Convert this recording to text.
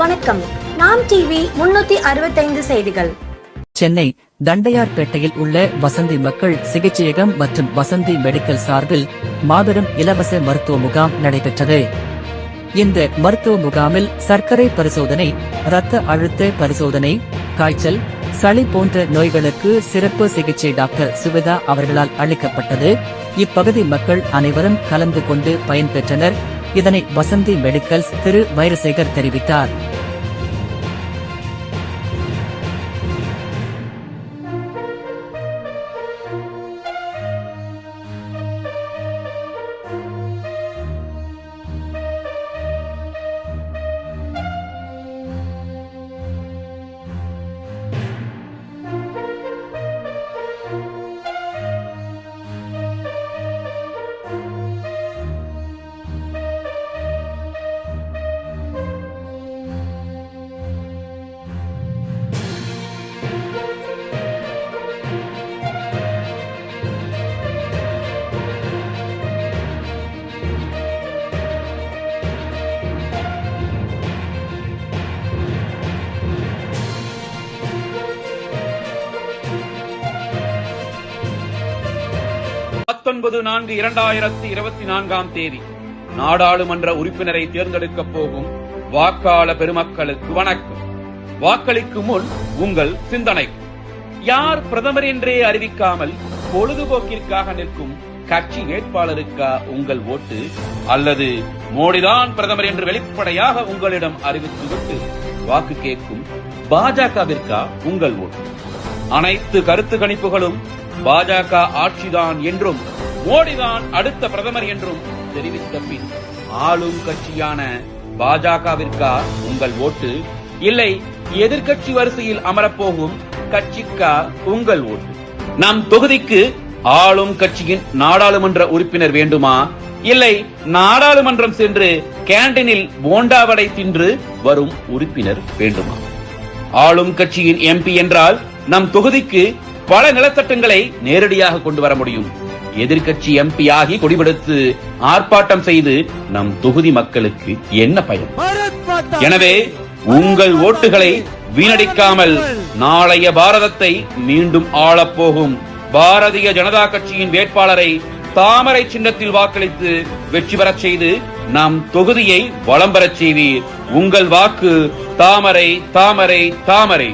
வணக்கம். நாம் டிவி முன்னூத்தி அறுபத்தைந்து செய்திகள். சென்னை தண்டையார்பேட்டையில் உள்ள வசந்தி மக்கள் சிகிச்சையகம் மற்றும் வசந்தி மெடிக்கல் சார்பில் மாபெரும் இலவச மருத்துவ முகாம் நடைபெற்றது. இந்த மருத்துவ முகாமில் சர்க்கரை பரிசோதனை இரத்த அழுத்த பரிசோதனை காய்ச்சல் சளி போன்ற நோய்களுக்கு சிறப்பு சிகிச்சை டாக்டர் சுவிதா அவர்களால் அளிக்கப்பட்டது. இப்பகுதி மக்கள் அனைவரும் கலந்து கொண்டு பயன்பெற்றனர். இதனை வசந்தி மெடிக்கல்ஸ் திரு வைரசேகர் தெரிவித்தார். பத்தொன்பது நான்கு இரண்டாயிரத்தி இருபத்தி நான்காம் தேதி நாடாளுமன்ற உறுப்பினரை தேர்ந்தெடுக்கப் போகும் வாக்காள பெருமக்களுக்கு வணக்கம். வாக்களிக்கும் முன் உங்கள் சிந்தனை. யார் பிரதமர் என்றே அறிவிக்காமல் பொழுதுபோக்கிற்காக நிற்கும் கட்சி வேட்பாளருக்கா உங்கள் ஓட்டு? அல்லது மோடிதான் பிரதமர் என்று வெளிப்படையாக உங்களிடம் அறிவித்துவிட்டு வாக்கு கேட்கும் பாஜகவிற்கா உங்கள் ஓட்டு? அனைத்து கருத்து கணிப்புகளும் பாஜக ஆட்சிதான் என்றும் மோடிதான் அடுத்த பிரதமர் என்றும் தெரிவித்த பின் ஆளும் கட்சியான பாஜகவிற்கா உங்கள் ஓட்டு? இல்லை எதிர்கட்சி வரிசையில் அமரப்போகும் கட்சிக்கா உங்கள் ஓட்டு? நம் தொகுதிக்கு ஆளும் கட்சியின் நாடாளுமன்ற உறுப்பினர் வேண்டுமா? இல்லை நாடாளுமன்றம் சென்று கேண்டீனில் போண்டாவடை தின்று வரும் உறுப்பினர் வேண்டுமா? ஆளும் கட்சியின் எம்பி என்றால் நம் தொகுதிக்கு பல நிலத்தட்டங்களை நேரடியாக கொண்டு வர முடியும். எதிர்க்கட்சி எம்பி ஆகி கொடிபெடுத்து ஆர்ப்பாட்டம் செய்து நம் தொகுதி மக்களுக்கு என்ன பயன்? எனவே உங்கள் ஓட்டுகளை வீணடிக்காமல் நாளைய பாரதத்தை மீண்டும் ஆளப்போகும். பாரதிய ஜனதா கட்சியின் வேட்பாளரை தாமரை சின்னத்தில் வாக்களித்து வெற்றி பெறச் செய்து நம் தொகுதியை வளம் பெறச் செய்வீர். உங்கள் வாக்கு தாமரை தாமரை தாமரை.